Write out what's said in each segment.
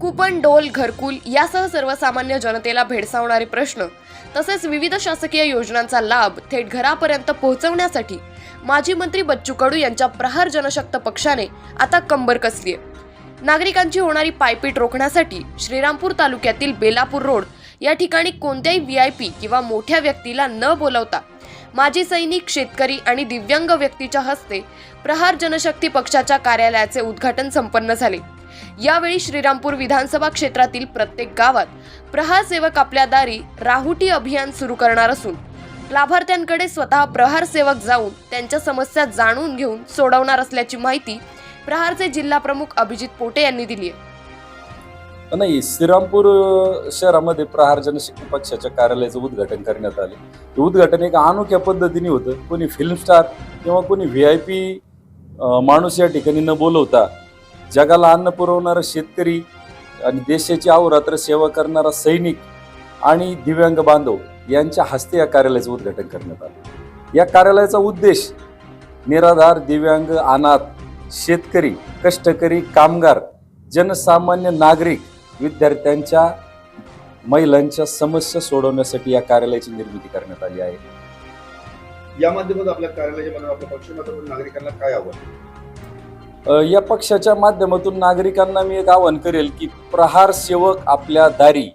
Coupon डोल घरकुल यासह सर्वसामान्य जनतेला भेडसावणारे प्रश्न तसेच विविध शासकीय योजनांचा लाभ थेट घरापर्यंत पोहोचवण्यासाठी माजी मंत्री बच्चू कडू यांच्या प्रहार जनशक्त पक्षाने आता कंबर कसली आहे नागरिकांची होणारी पायपीट रोखण्यासाठी श्रीरामपूर तालुक्यातील बेलापूर रोड या ठिकाणी कोणत्याही व्ही आय पी किंवा मोठ्या व्यक्तीला न बोलवता माजी सैनिक शेतकरी आणि दिव्यांग व्यक्तीच्या हस्ते प्रहार जनशक्ती पक्षाच्या कार्यालयाचे उद्घाटन संपन्न झाले. यावेळी श्रीरामपूर विधानसभा क्षेत्रातील प्रत्येक गावात प्रहार सेवक आपल्या दारी राहुटी अभियान सुरू करणार असून लाभार्थ्यांकडे स्वतः प्रहार सेवक जाऊन त्यांच्या समस्या जाणून घेऊन सोडवणार असल्याची माहिती प्रहारचे जिल्हा प्रमुख अभिजित पोटे यांनी दिली आहे. नाही श्रीरामपूर शहरामध्ये प्रहार जनशक्ती पक्षाच्या कार्यालयाचं उद्घाटन करण्यात आले. हे उद्घाटन एक अनोख्या पद्धतीने होतं. कोणी फिल्म स्टार किंवा कोणी व्ही आय पी माणूस या ठिकाणी न बोलवता जगाला अन्न पुरवणारा शेतकरी आणि देशाची अवरात्र सेवा करणारा सैनिक आणि दिव्यांग बांधव यांच्या हस्ते या कार्यालयाचं उद्घाटन करण्यात आलं. या कार्यालयाचा उद्देश निराधार दिव्यांग अनाथ शेतकरी कष्टकरी कामगार जनसामान्य नागरिक विद्यार्थ्यांच्या महिलांच्या समस्या सोडवण्यासाठी या कार्यालयाची निर्मिती करण्यात आली आहे. या माध्यमातून आपल्या कार्यालयाच्या आपल्या नागरिकांना काय आवडतं या पक्षाच्या माध्यमातून नागरिकांना मी एक आवाहन करेल की प्रहार सेवक आपल्या दारी.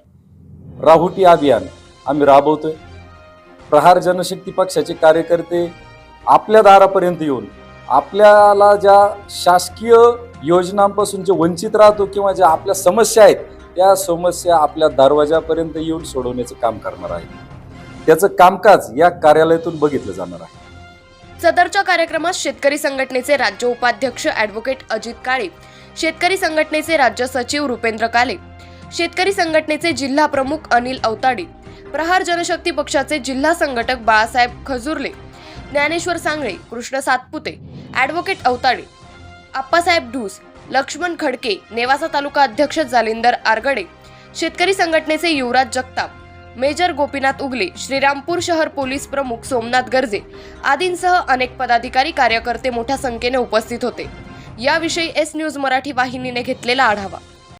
राहुटी अभियान आम्ही राबवतोय. प्रहार जनशक्ती पक्षाचे कार्यकर्ते आपल्या दारापर्यंत येऊन आपल्याला ज्या शासकीय योजनांपासून जे वंचित राहतो किंवा ज्या आपल्या समस्या आहेत त्या समस्या आपल्या दरवाजापर्यंत येऊन सोडवण्याचं काम करणार आहे. त्याचं कामकाज या कार्यालयातून बघितलं जाणार आहे. सदरच्या कार्यक्रमात शेतकरी संघटनेचे राज्य उपाध्यक्ष ॲडव्होकेट अजित काळे शेतकरी संघटनेचे राज्य सचिव रुपेंद्र काले शेतकरी संघटनेचे जिल्हा प्रमुख अनिल अवताडे प्रहार जनशक्ती पक्षाचे जिल्हा संघटक बाळासाहेब खजुर्ले ज्ञानेश्वर सांगळे कृष्ण सातपुते ॲडव्होकेट अवताडे आप्पासाहेब ढूस लक्ष्मण खडके नेवासा तालुका अध्यक्ष जालिंदर आरगडे शेतकरी संघटनेचे युवराज जगताप मेजर गोपीनाथ उगले श्रीरामपूर शहर पोलीस प्रमुख सोमनाथ गर्जे. आदींसह अनेक पदाधिकारी कार्यकर्ते मोठ्या संख्येने उपस्थित होते. याविषयी एस न्यूज मराठी वाहिनीने घेतलेला आढावा.